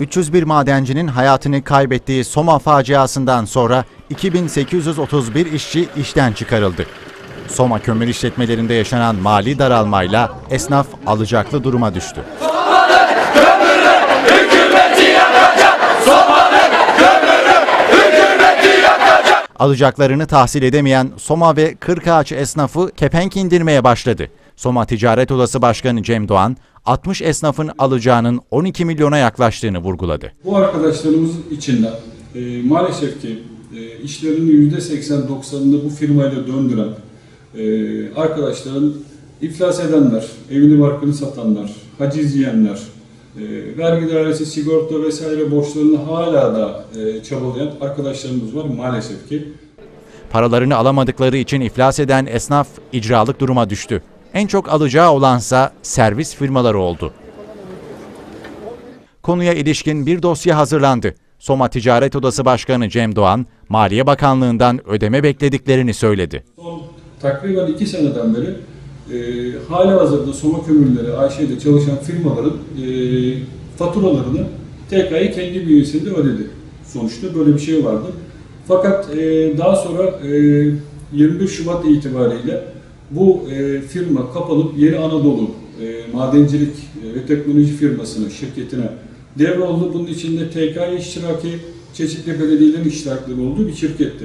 301 madencinin hayatını kaybettiği Soma faciasından sonra 2831 işçi işten çıkarıldı. Soma kömür işletmelerinde yaşanan mali daralmayla esnaf alacaklı duruma düştü. Alacaklarını tahsil edemeyen Soma ve Kırkağaç esnafı kepenk indirmeye başladı. Soma Ticaret Odası Başkanı Cem Doğan, 60 esnafın alacağının 12 milyona yaklaştığını vurguladı. Bu arkadaşlarımızın içinden e, maalesef ki e, işlerinin %80-90'ını bu firmayla döndüren e, arkadaşların iflas edenler, evini barkını satanlar, haciz yiyenler, e, vergi dairesi, sigorta vesaire borçlarını hala da e, çabalayan arkadaşlarımız var maalesef ki. Paralarını alamadıkları için iflas eden esnaf icralık duruma düştü. En çok alacağı olansa servis firmaları oldu. Konuya ilişkin bir dosya hazırlandı. Soma Ticaret Odası Başkanı Cem Doğan, Maliye Bakanlığı'ndan ödeme beklediklerini söyledi. Son takriben iki seneden beri e, hala hazırda Soma Kömürleri AŞ'de çalışan firmaların e, faturalarını TK'yı kendi bünyesinde ödedi. Sonuçta böyle bir şey vardı. Fakat e, daha sonra e, 25 Şubat itibariyle bu e, firma kapanıp Yeni Anadolu e, Madencilik e, ve Teknoloji firmasına, şirketine devroldu. Bunun içinde TK iştiraki, çeşitli belediyelerin iştirakleri olduğu bir şirketti.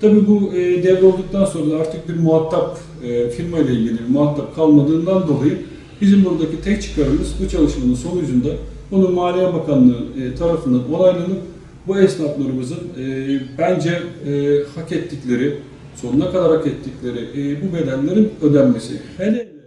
Tabii bu e, devrolduktan sonra da artık bir muhatap e, firma ile ilgili bir muhatap kalmadığından dolayı bizim buradaki tek çıkarımız bu çalışmanın sonucunda bunun Maliye Bakanlığı e, tarafından onaylanıp bu esnaflarımızın e, bence e, hak ettikleri, sonuna kadar hak ettikleri e, bu bedellerin ödenmesi. Hele